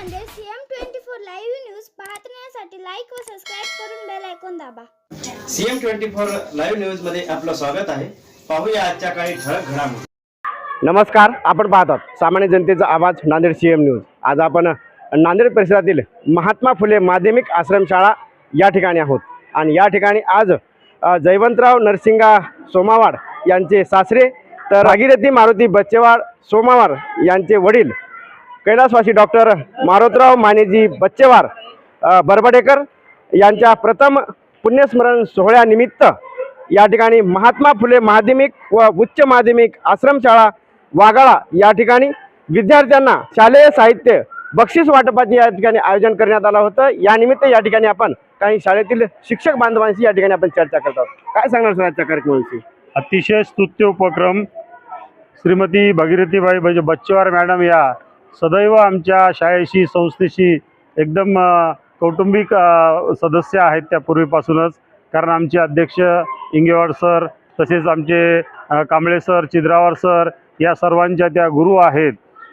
CM twenty four live news पाहण्यासाठी like व subscribe करून बेल ऐकून दाबा. सीएम ट्वेंटी फोर लाईव्ह न्यूजमध्ये आपलं स्वागत आहे. पाहूया आजच्या काही ठळक घडामोडी. नमस्कार आपण पाहतात सामान्य जनतेचा आवाज नांदेड सी एम न्यूज आज आपण नांदेड परिसरातील महात्मा फुले माध्यमिक आश्रमशाळा या ठिकाणी आहोत. आणि या ठिकाणी आज अ, जयवंतराव नरसिंगा सोमावाड यांचे सासरे तर भागीरथी मारुती बच्चेवाड सोमावार यांचे वडील कैलासवासी डॉक्टर मारोतराव मानेजी बच्चेवार बरबडेकर यांच्या प्रथम पुण्यस्मरण सोहळ्यानिमित्त या ठिकाणी महात्मा फुले माध्यमिक व उच्च माध्यमिक आश्रमशाळा वागाळा या ठिकाणी विद्यार्थ्यांना शालेय साहित्य बक्षीस वाटपाचे या ठिकाणी आयोजन करण्यात आलं होतं. यानिमित्त या ठिकाणी आपण काही शाळेतील शिक्षक बांधवांशी या ठिकाणी आपण चर्चा करत आहोत. काय सांगणार सर आजच्या कार्यक्रमाविषयी? अतिशय स्तुत्य उपक्रम. श्रीमती भगीरथीबाई बच्चेवार मॅडम या सदैव आमच्या शाळेशी संस्थेशी एकदम कौटुंबिक सदस्य आहेत त्या पूर्वीपासूनच. कारण आमचे अध्यक्ष इंगेवाड सर तसेच आमचे कांबळे सर चिद्रावर सर या सर्वांच्या त्या गुरु आहेत.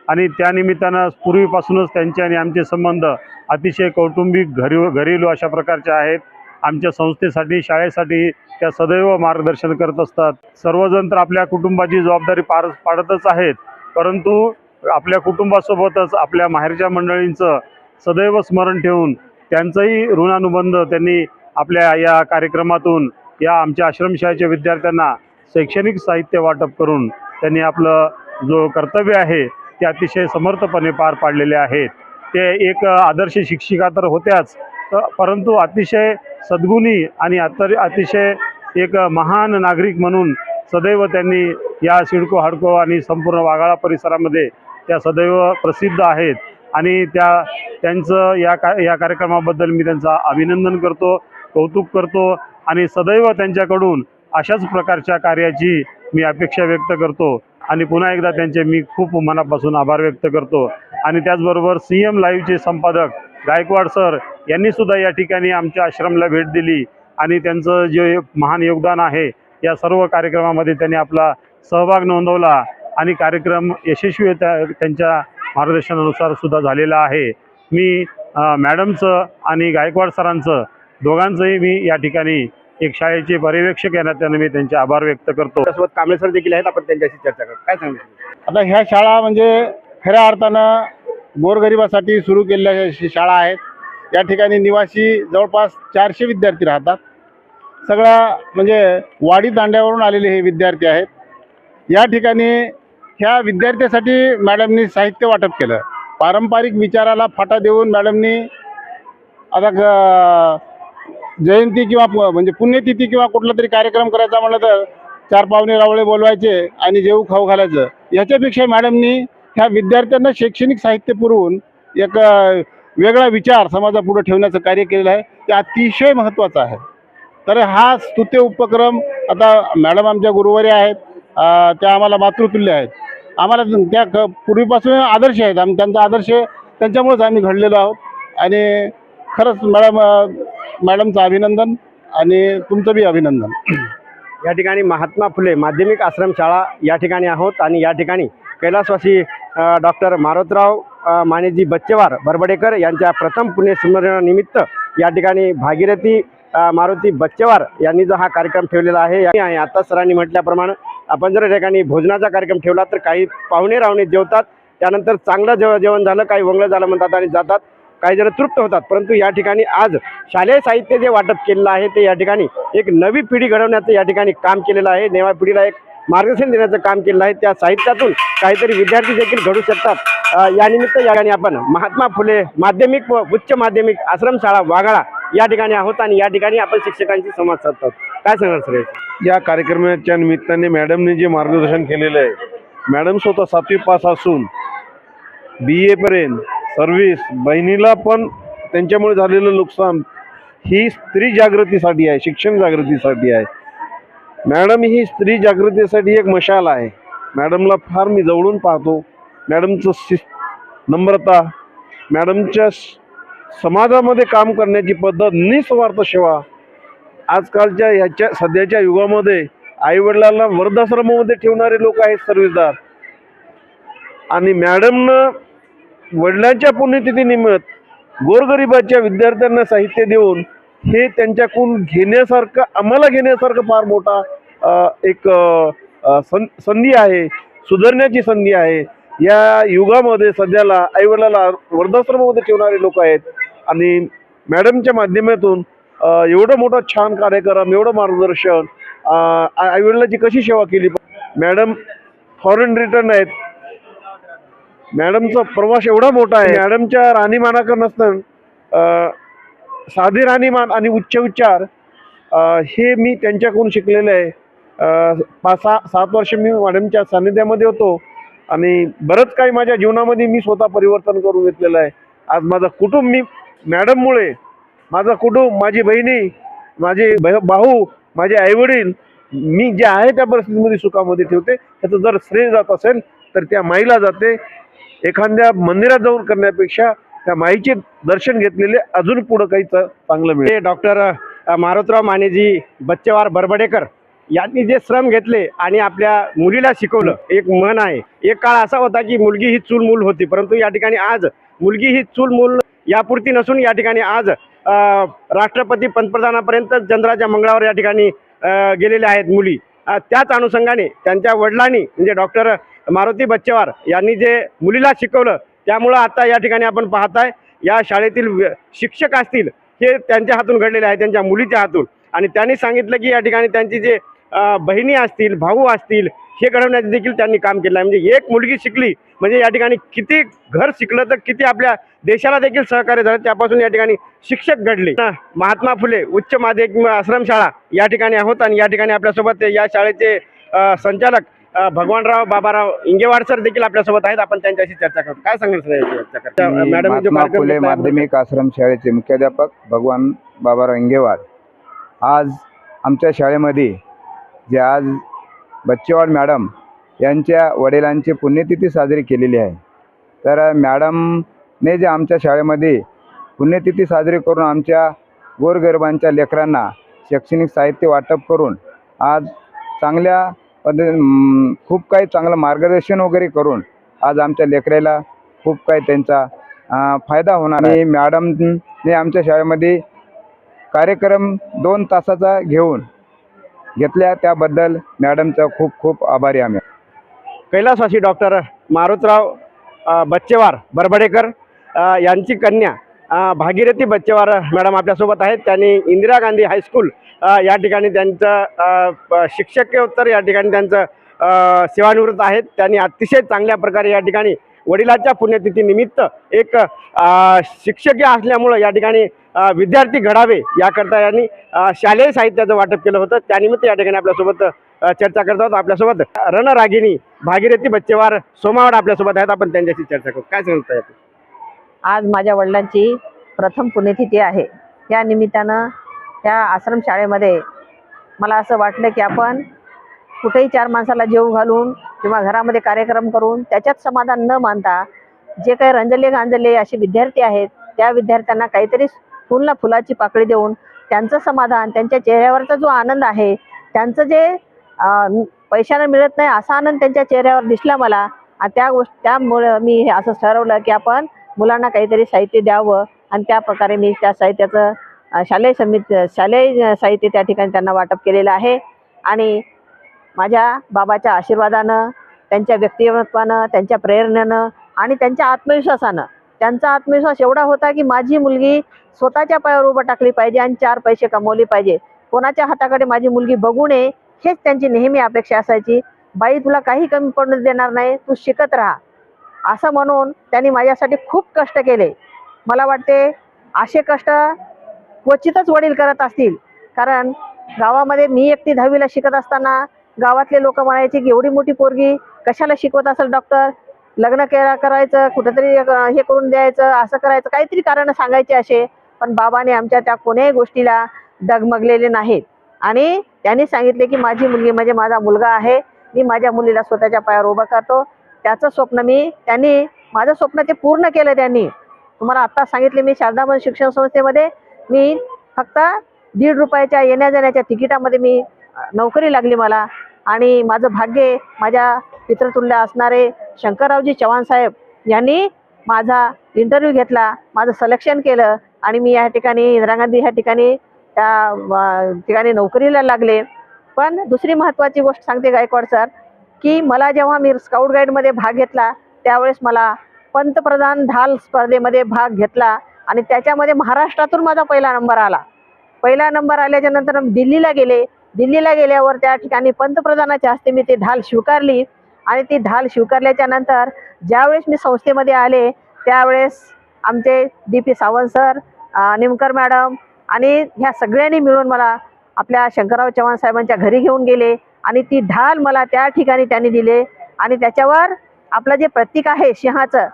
आणि त्यानिमित्तानं पूर्वीपासूनच त्यांचे आणि आमचे संबंध अतिशय कौटुंबिक घरी घरेलू अशा प्रकारचे आहेत. आमच्या संस्थेसाठी शाळेसाठी त्या सदैव मार्गदर्शन करत असतात. सर्वजण तर आपल्या कुटुंबाची जबाबदारी पार पाडतच आहेत. परंतु आपल्या कुटुंबासोबतच आपल्या माहेरच्या मंडळींचं सदैव स्मरण ठेवून त्यांचंही ऋणानुबंध त्यांनी आपल्या या कार्यक्रमातून या आमच्या आश्रमशाळेच्या विद्यार्थ्यांना शैक्षणिक साहित्य वाटप करून त्यांनी आपलं जो कर्तव्य आहे ते अतिशय समर्थपणे पार पाडलेले आहेत. ते एक आदर्श शिक्षिका तर होत्याच परंतु अतिशय सद्गुणी आणि अतर अतिशय एक महान नागरिक म्हणून सदैव त्यांनी या सिडको हाडको आणि संपूर्ण वाघाळा परिसरामध्ये त्या सदैव प्रसिद्ध आहेत. आणि त्या त्यांचं या का या कार्यक्रमाबद्दल मी त्यांचा अभिनंदन करतो कौतुक करतो आणि सदैव त्यांच्याकडून अशाच प्रकारच्या कार्याची मी अपेक्षा व्यक्त करतो. आणि पुन्हा एकदा त्यांचे मी खूप मनापासून आभार व्यक्त करतो. आणि त्याचबरोबर सी एम लाईव्हचे संपादक गायकवाड सर यांनी सुद्धा या ठिकाणी आमच्या आश्रमला भेट दिली. आणि त्यांचं जे महान योगदान आहे या सर्व कार्यक्रमामध्ये त्यांनी आपला सहभाग नोंदवला. आणि कार्यक्रम यशस्वी त्या त्यांच्या मार्गदर्शनानुसार सुद्धा झालेला आहे. मी मॅडमचं आणि गायकवाड सरांचं दोघांचंही मी या ठिकाणी एक शाळेचे पर्यवेक्षक या नात्यानं मी त्यांचे आभार व्यक्त करतो. त्यासोबत कांबळे सर देखील आहेत आपण त्यांच्याशी चर्चा करू. काय सांगणार आता ह्या शाळा म्हणजे खऱ्या अर्थानं गोरगरिबासाठी सुरू केलेल्या शाळा आहेत या ठिकाणी निवासी जवळपास चारशे विद्यार्थी राहतात. सगळ्या म्हणजे वाडी दांड्यावरून आलेले हे विद्यार्थी आहेत. या ठिकाणी ह्या विद्यार्थ्यासाठी मॅडमनी साहित्य वाटप केलं. पारंपरिक विचाराला फाटा देऊन मॅडमनी आता ग- जयंती किंवा प- म्हणजे पुण्यतिथी किंवा कुठला तरी कार्यक्रम करायचा म्हटलं तर चार पावणे रावळे बोलवायचे आणि जेऊ खाऊ घालायचं. याच्यापेक्षा मॅडमनी ह्या विद्यार्थ्यांना शैक्षणिक साहित्य पुरवून एक वेगळा विचार समाजापुढे ठेवण्याचं कार्य केलेलं आहे. ते अतिशय महत्त्वाचं आहे. तर हा स्तुत्य उपक्रम आता मॅडम आमच्या गुरुवारी आहेत. त्या आम्हाला मातृतुल्य आहेत. आम्हाला त्या क पूर्वीपासून आदर्श आहेत. आम्ही त्यांचा आदर्श त्यांच्यामुळेच आम्ही घडलेलो आहोत. आणि खरंच मॅडम मॅडमचं अभिनंदन आणि तुमचं बी अभिनंदन. या ठिकाणी महात्मा फुले माध्यमिक आश्रमशाळा या ठिकाणी आहोत आणि या ठिकाणी कैलासवासी डॉक्टर मारोतराव मानेजी बच्चेवार बरबडेकर यांच्या प्रथम पुण्यस्मरणानिमित्त या ठिकाणी भागीरथी मारुती बच्चेवार यांनी जो हा कार्यक्रम ठेवलेला आहे आणि आहे आता सरांनी म्हटल्याप्रमाणे आपण जर या ठिकाणी भोजनाचा कार्यक्रम ठेवला तर काही पाहुणे राहुणे जेवतात त्यानंतर चांगलं जेव जेवण झालं काही वंगलं झालं म्हणतात आणि जातात काही जण तृप्त होतात. परंतु या ठिकाणी आज शालेय साहित्य जे वाटप केलेलं आहे ते या ठिकाणी एक नवी पिढी घडवण्याचं या ठिकाणी काम केलेलं आहे. नव्या पिढीला एक मार्गदर्शन देण्याचं काम केलेलं आहे. त्या साहित्यातून काहीतरी विद्यार्थी देखील घडू शकतात. यानिमित्त या ठिकाणी आपण महात्मा फुले माध्यमिक व उच्च माध्यमिक आश्रमशाळा वाघाळा या ठिकाणी आहोत आणि या ठिकाणी आपण शिक्षकांशी संवाद साधतात काय सांगणार सर या कार्यक्रमाच्या निमित्ताने मॅडमने जे मार्गदर्शन केलेलं आहे मॅडम स्वतः सातवी पास असून बी एपर्यंत सर्व्हिस बहिणीला पण त्यांच्यामुळे झालेलं नुकसान ही स्त्री जागृतीसाठी आहे शिक्षण जागृतीसाठी आहे. मॅडम ही स्त्री जागृतीसाठी एक मशाल आहे. मॅडमला फार मी जवळून पाहतो. मॅडमचं शि नम्रता मॅडमच्या समाजामध्ये काम करण्याची पद्धत निस्वार्थ सेवा. आजकालच्या ह्याच्या सध्याच्या युगामध्ये आईवडिलांना वृद्धाश्रमामध्ये ठेवणारे लोक आहेत सर्विसदार. आणि मॅडमनं वडिलांच्या पुण्यतिथीनिमित्त गोरगरिबाच्या विद्यार्थ्यांना साहित्य देऊन हे त्यांच्याकडून घेण्यासारखं आम्हाला घेण्यासारखं फार मोठा एक सं- संधी आहे सुधारण्याची संधी आहे. या युगामध्ये सध्याला आईवडिलाला वृद्धाश्रमामध्ये ठेवणारे लोक आहेत. आणि मॅडमच्या माध्यमातून एवढं मोठा छान कार्यक्रम एवढं मार्गदर्शन आईवडिलाची कशी सेवा केली? मॅडम फॉरेन रिटर्न आहेत. मॅडमचा प्रवास एवढा मोठा आहे. मॅडमच्या राहणीमानाकडे नसतं. साधी साधे राहणीमान आणि उच्च उच्चार हे मी त्यांच्याकडून शिकलेलं आहे. पाच सहा सात वर्ष मी मॅडमच्या सान्निध्यामध्ये होतो आणि बरंच काही माझ्या जीवनामध्ये मी स्वतः परिवर्तन करून घेतलेलं आहे. आज माझं कुटुंब मी मॅडममुळे माझं कुटुंब माझी बहिणी माझे भाऊ माझे आईवडील मी जे आहे त्या परिस्थितीमध्ये सुखामध्ये ठेवते. त्याचं जर श्रेय जात असेल तर त्या माईला जाते. एखाद्या मंदिरात जाऊन करण्यापेक्षा त्या माईचे दर्शन घेतलेले अजून पुढं काही चांगलं मिळेल. डॉक्टर मारुतराव मानेजी बच्चेवार बरबडेकर यांनी जे श्रम घेतले आणि आपल्या मुलीला शिकवलं एक मन आहे. एक काळ असा होता की मुलगी ही चूल मूल होती परंतु या ठिकाणी आज मुलगी ही चूल मूल यापुरती नसून या ठिकाणी आज राष्ट्रपती पंतप्रधानापर्यंत चंद्राच्या मंगळावर या ठिकाणी गेलेल्या आहेत मुली. त्याच अनुषंगाने त्यांच्या वडिलांनी म्हणजे डॉक्टर मारुती बच्चेवार यांनी जे मुलीला शिकवलं त्यामुळं आता या ठिकाणी आपण पाहताय या शाळेतील शिक्षक असतील हे त्यांच्या हातून घडलेले आहे त्यांच्या मुलीच्या हातून. आणि त्यांनी सांगितलं की या ठिकाणी त्यांची जे बहिणी असतील भाऊ असतील हे घडवण्याचे देखील त्यांनी काम केलं आहे. म्हणजे एक मुलगी शिकली म्हणजे या ठिकाणी किती घर शिकलं तर किती आपल्या देशाला देखील सहकार्य झालं त्यापासून या ठिकाणी शिक्षक घडले. महात्मा फुले उच्च माध्यमिक आश्रमशाळा या ठिकाणी आहोत आणि या ठिकाणी आपल्यासोबत या शाळेचे संचालक भगवानराव बाबाराव इंगेवाड सर देखील आपल्यासोबत आहेत. आपण त्यांच्याशी चर्चा करू. काय सांगाल सर चर्चा मॅडम फुले माध्यमिक आश्रम शाळेचे मुख्याध्यापक भगवान बाबाराव इंगेवाड आज आमच्या शाळेमध्ये जे आज बच्चेवाड मॅडम यांच्या वडिलांची पुण्यतिथी साजरी केलेली आहे. तर मॅडमने जे आमच्या शाळेमध्ये पुण्यतिथी साजरी करून आमच्या गोरगरिबांच्या लेकरांना शैक्षणिक साहित्य वाटप करून आज चांगल्या पद्धती खूप काही चांगलं मार्गदर्शन वगैरे करून आज आमच्या लेकराला खूप काही त्यांचा फायदा होणार आहे. मॅडमने आमच्या शाळेमध्ये कार्यक्रम दोन तासाचा घेऊन घेतल्या त्याबद्दल मॅडमचं खूप खूप आभारी आम्ही. कैलासवासी डॉक्टर मारुतराव बच्चेवार बरबडेकर यांची कन्या भागीरथी बच्चेवार मॅडम आपल्यासोबत आहेत. त्यांनी इंदिरा गांधी हायस्कूल या ठिकाणी त्यांचं शिक्षकोत्तर या ठिकाणी त्यांचं सेवानिवृत्त आहेत. त्यांनी अतिशय चांगल्या प्रकारे या ठिकाणी वडिलाच्या पुण्यतिथीनिमित्त एक शिक्षकी शिक्षकीय असल्यामुळं या ठिकाणी विद्यार्थी घडावे याकरता यांनी शालेय साहित्याचं वाटप केलं होतं. त्यानिमित्त या ठिकाणी आपल्यासोबत चर्चा करत आहोत. आपल्यासोबत रणरागिनी भागीरथी बच्चेवार सोमावड आपल्यासोबत आहेत. आपण त्यांच्याशी चर्चा करू. काय सांगताय आज माझ्या वडिलांची प्रथम पुण्यतिथी आहे. या निमित्तानं त्या आश्रमशाळेमध्ये मला असं वाटलं की आपण कुठेही चार माणसाला जेव घालून किंवा घरामध्ये कार्यक्रम करून त्याच्यात समाधान न मानता जे काही रंजले गांजले असे विद्यार्थी आहेत त्या विद्यार्थ्यांना काहीतरी फुलला फुलाची पाकळी देऊन त्यांचं समाधान त्यांच्या चेहऱ्यावरचा जो आनंद आहे त्यांचं जे पैशानं मिळत नाही असा आनंद त्यांच्या चेहऱ्यावर दिसला मला. आणि त्या गोष्ट त्यामुळं मी हे असं ठरवलं की आपण मुलांना काहीतरी साहित्य द्यावं. आणि त्या प्रकारे मी त्या साहित्याचं शालेय समित शालेय साहित्य त्या ठिकाणी त्यांना वाटप केलेलं आहे. आणि माझ्या बाबाच्या आशीर्वादानं त्यांच्या व्यक्तिमत्वानं त्यांच्या प्रेरणेनं आणि त्यांच्या आत्मविश्वासानं त्यांचा आत्मविश्वास एवढा होता की माझी मुलगी स्वतःच्या पायावर उभं टाकली पाहिजे आणि चार पैसे कमवले पाहिजे. कोणाच्या हाताकडे माझी मुलगी बघू नये हेच त्यांची नेहमी अपेक्षा असायची. बाई तुला काही कमी पडू देणार नाही तू शिकत राहा. असं म्हणून त्यांनी माझ्यासाठी खूप कष्ट केले. मला वाटते असे कष्ट क्वचितच वडील करत असतील. कारण गावामध्ये मी एकटी दहावीला शिकत असताना गावातले लोक म्हणायचे की एवढी मोठी पोरगी कशाला शिकवत असेल डॉक्टर? लग्न केला करायचं कुठंतरी हे करून द्यायचं असं करायचं काहीतरी कारण सांगायचे असे. पण बाबाने आमच्या त्या कोण्याही गोष्टीला डगमगलेले नाहीत. आणि त्यांनी सांगितले की माझी मुलगी म्हणजे माझा मुलगा आहे. मी माझ्या मुलीला स्वतःच्या पायावर उभं करतो. त्याचं स्वप्न मी त्यांनी माझं स्वप्न ते पूर्ण केलं त्यांनी. तुम्हाला आत्ता सांगितले मी शारदामन शिक्षण संस्थेमध्ये मी फक्त दीड रुपयाच्या येण्या जाण्याच्या तिकिटामध्ये मी नोकरी लागली मला. आणि माझं भाग्य माझ्या पितृतुल्य असणारे शंकररावजी चव्हाण साहेब यांनी माझा इंटरव्ह्यू घेतला माझं सलेक्शन केलं आणि मी या ठिकाणी इंदिरा गांधी ह्या ठिकाणी त्या ठिकाणी नोकरीला लागले. पण दुसरी महत्त्वाची गोष्ट सांगते गायकवाड सर की मला जेव्हा मी स्काउट गाईडमध्ये भाग घेतला त्यावेळेस मला पंतप्रधान ढाल स्पर्धेमध्ये भाग घेतला आणि त्याच्यामध्ये महाराष्ट्रातून माझा पहिला नंबर आला. पहिला नंबर आल्याच्यानंतर दिल्लीला गेले. दिल्लीला गेल्यावर त्या ठिकाणी पंतप्रधानाच्या हस्ते मी ती ढाल स्वीकारली. आणि ती ढाल स्वीकारल्याच्या नंतर ज्यावेळेस मी संस्थेमध्ये आले त्यावेळेस आमचे D P Sawant sir Nimkar madam आणि ह्या सगळ्यांनी मिळून मला आपल्या शंकरराव चव्हाण साहेबांच्या घरी घेऊन गेले आणि ती ढाल मला त्या ठिकाणी त्यांनी दिले आणि त्याच्यावर आपलं जे प्रतीक आहे सिंहाचं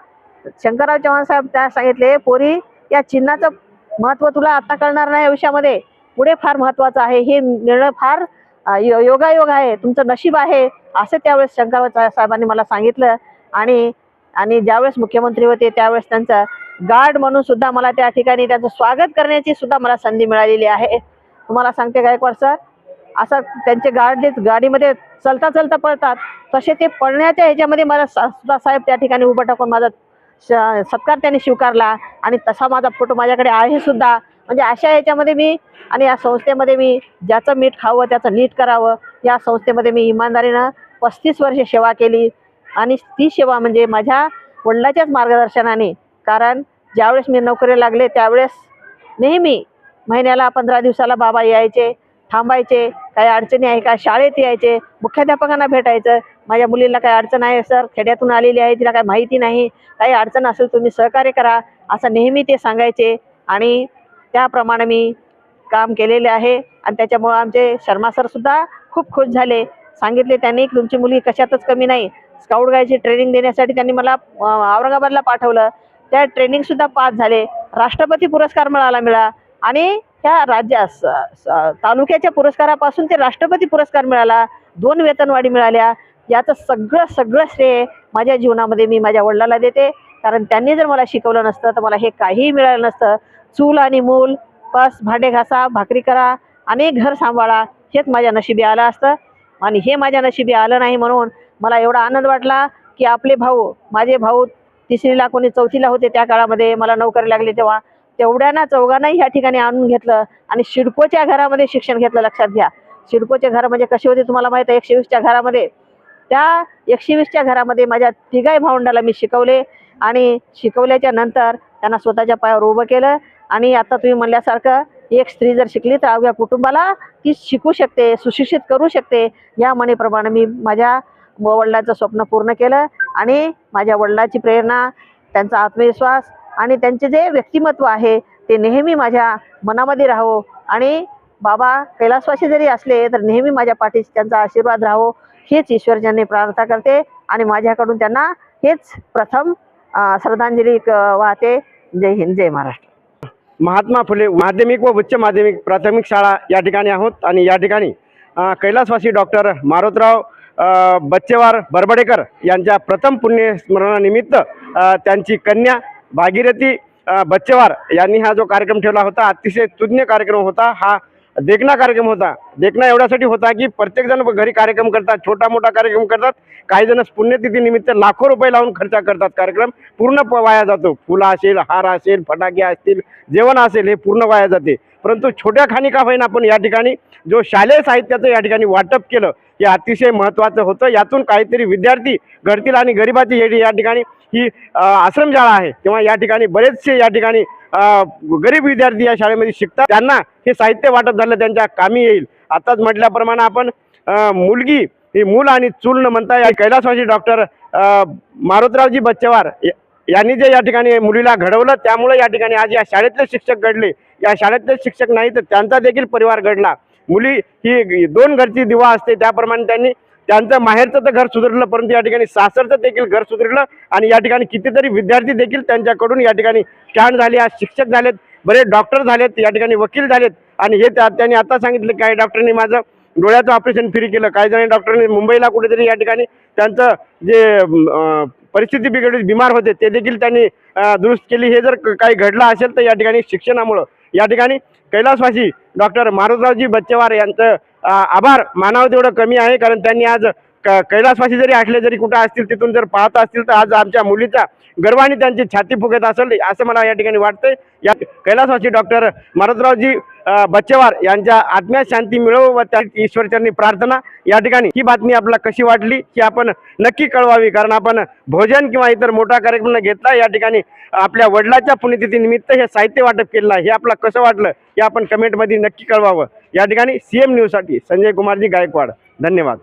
शंकरराव चव्हाण साहेब त्या सांगितले पोरी या चिन्हाचं महत्त्व तुला आता कळणार नाही आयुष्यामध्ये. पुढे फार महत्त्वाचं आहे. हे निर्णय फार यो- योगायोग आहे. तुमचं नशीब आहे. असं त्यावेळेस शंकरराव साहेबांनी मला सांगितलं. आणि आणि ज्यावेळेस मुख्यमंत्री होते त्यावेळेस त्यांचं गार्ड म्हणून सुद्धा मला त्या ठिकाणी त्यांचं स्वागत करण्याची सुद्धा मला संधी मिळालेली आहे. तुम्हाला सांगते गायकवाड सर असं त्यांचे गार्ड जे गाडीमध्ये चलता चलता पळतात तसे ते पळण्याच्या ह्याच्यामध्ये मला सुद्धा साहेब त्या ठिकाणी उभं टाकून माझा सत्कार त्यांनी स्वीकारला. आणि तसा माझा फोटो माझ्याकडे आहे सुद्धा. म्हणजे अशा ह्याच्यामध्ये मी आणि या संस्थेमध्ये मी ज्याचं मीठ खावं त्याचं नीट करावं या संस्थेमध्ये मी इमानदारीनं पस्तीस वर्षे सेवा केली. आणि ती सेवा म्हणजे माझ्या वडिलाच्याच मार्गदर्शनाने कारण ज्यावेळेस मी नोकरीला लागले त्यावेळेस नेहमी महिन्याला पंधरा दिवसाला बाबा यायचे थांबायचे काही अडचणी आहे का? शाळेत यायचे मुख्याध्यापकांना भेटायचं. माझ्या मुलीला काही अडचण आहे सर खेड्यातून आलेली आहे तिला काही माहिती नाही काही अडचण असेल तुम्ही सहकार्य करा. असं नेहमी ते सांगायचे. आणि त्याप्रमाणे मी काम केलेले आहे. आणि त्याच्यामुळं आमचे शर्मा सरसुद्धा खूप खुश झाले. सांगितले त्यांनी तुमची मुली कशातच कमी नाही. स्काउट गाईडची ट्रेनिंग देण्यासाठी त्यांनी मला औरंगाबादला पाठवलं. त्या ट्रेनिंगसुद्धा पास झाले. राष्ट्रपती पुरस्कार मिळाला मिळा. आणि त्या राज्या स- तालुक्याच्या पुरस्कारापासून ते राष्ट्रपती पुरस्कार मिळाला. दोन वेतनवाढी मिळाल्या. याचं सगळं सगळं श्रेय माझ्या जीवनामध्ये मी माझ्या वडिलाला देते. कारण त्यांनी जर मला शिकवलं नसतं तर मला हे काहीही मिळालं नसतं. चूल आणि मूल बस भांडे घासा भाकरी करा आणि घर सांभाळा. हेच माझ्या नशिबी आलं असतं. आणि हे माझ्या नशिबी आलं नाही म्हणून मला एवढा आनंद वाटला की आपले भाऊ माझे भाऊ तिसरीला कोणी चौथीला होते त्या काळामध्ये मला नोकरी लागली तेव्हा. तेवढ्याना चौघांनाही ह्या ठिकाणी आणून घेतलं आणि शिडकोच्या घरामध्ये शिक्षण घेतलं लक्षात घ्या. शिडकोचे घर म्हणजे कसे होते तुम्हाला माहीत आहे? एकशे वीसच्या घरामध्ये. त्या एकशे वीसच्या घरामध्ये माझ्या तिघाही भावंडाला मी शिकवले आणि शिकवल्याच्या नंतर त्यांना स्वतःच्या पायावर उभं केलं आणि आता तुम्ही म्हणल्यासारखं एक स्त्री जर शिकली तर अवघ्या कुटुंबाला ती शिकू शकते सुशिक्षित करू शकते. या मनेप्रमाणे मी माझ्या वडिलांचं स्वप्न पूर्ण केलं आणि माझ्या वडिलाची प्रेरणा त्यांचा आत्मविश्वास आणि त्यांचे जे व्यक्तिमत्व आहे ते नेहमी माझ्या मनामध्ये राहो. आणि बाबा कैलासवासी जरी असले तर नेहमी माझ्या पाठीस त्यांचा आशीर्वाद राहो. हेच ईश्वरजांनी प्रार्थना करते आणि माझ्याकडून त्यांना हेच प्रथम श्रद्धांजली वाहते. जय हिंद जय महाराष्ट्र. महात्मा फुले माध्यमिक व उच्च माध्यमिक प्राथमिक शाळा या ठिकाणी आहोत आणि या ठिकाणी कैलासवासी डॉक्टर मारोतराव बच्चेवार बरबडेकर यांच्या प्रथम पुण्यस्मरणानिमित्त त्यांची कन्या भागीरथी बच्चेवार यांनी हा जो कार्यक्रम ठेवला होता अतिशय तुज्ञ कार्यक्रम होता. हा देखणा कार्यक्रम होता. देखणा एवढ्यासाठी होता की प्रत्येकजण घरी कार्यक्रम करतात छोटा मोठा कार्यक्रम करतात. काही जण पुण्यतिथीनिमित्त लाखो रुपये लावून खर्च करतात कार्यक्रम. पूर्ण प- वाया जातो. फुलं असेल हार असेल फटाके असतील जेवण असेल हे पूर्ण वाया जाते. परंतु छोट्या खाणी का होईना आपण या ठिकाणी जो शालेय साहित्याचं या ठिकाणी वाटप केलं हे अतिशय महत्त्वाचं होतं. यातून काहीतरी विद्यार्थी घडतील आणि गरिबाची हे या ठिकाणी ही आश्रमशाळा आहे किंवा या ठिकाणी बरेचसे या ठिकाणी गरीब विद्यार्थी या शाळेमध्ये शिकतात. त्यांना हे साहित्य वाटप झालं त्यांच्या कामी येईल. आताच म्हटल्याप्रमाणे आपण मुलगी ही मूल आणि चूल न म्हणता या कैलासवासी डॉक्टर मारुतरावजी बच्चेवार या- यांनी जे या ठिकाणी मुलीला घडवलं त्यामुळे या ठिकाणी आज या शाळेतले शिक्षक घडले. या शाळेतले शिक्षक नाही तर त्यांचा देखील परिवार घडला. मुली ही दोन घरची दिवा असते त्याप्रमाणे त्यांनी त्यांचं माहेरचं तर घर सुधारलं परंतु या ठिकाणी सासरचं देखील घर सुधारलं आणि या ठिकाणी कितीतरी विद्यार्थी देखील त्यांच्याकडून या ठिकाणी स्टँड झाले आज शिक्षक झालेत बरेच डॉक्टर झालेत या ठिकाणी वकील झालेत. आणि हे त्या- त्यांनी आता सांगितलं काही डॉक्टरांनी माझं डोळ्याचं ऑपरेशन फ्री केलं काही जणांनी डॉक्टरांनी मुंबईला कुठेतरी या ठिकाणी त्यांचं जे परिस्थिती बिघडली बिमार होते ते देखील त्यांनी दुरुस्त केली. हे जर काही घडलं असेल तर या ठिकाणी शिक्षणामुळं. या ठिकाणी कैलासवासी डॉक्टर मारुतरावजी बच्चेवार यांचं आभार. मानावं तेवढं कमी आहे कारण त्यांनी आज क कैलासवासी जरी असले जरी कुठं असतील तिथून जर पाहत असतील तर आज आमच्या मुलीचा गर्वाने त्यांची छाती फुगत असेल असं मला या ठिकाणी वाटतंय. या कैलासवासी डॉक्टर मारुतरावजी बच्चेवार यांच्या आत्म्या शांती मिळो व त्या ईश्वरचरणी प्रार्थना या ठिकाणी. ही बातमी आपल्याला कशी वाटली ही आपण नक्की कळवावी. कारण आपण भोजन किंवा इतर मोठा कार्यक्रम घेतला या ठिकाणी आपल्या वडिलाच्या पुण्यतिथीनिमित्त हे साहित्य वाटप केलं हे आपलं कसं वाटलं हे आपण कमेंटमध्ये नक्की कळवावं. या ठिकाणी सी एम न्यूजसाठी संजय कुमारजी गायकवाड. धन्यवाद.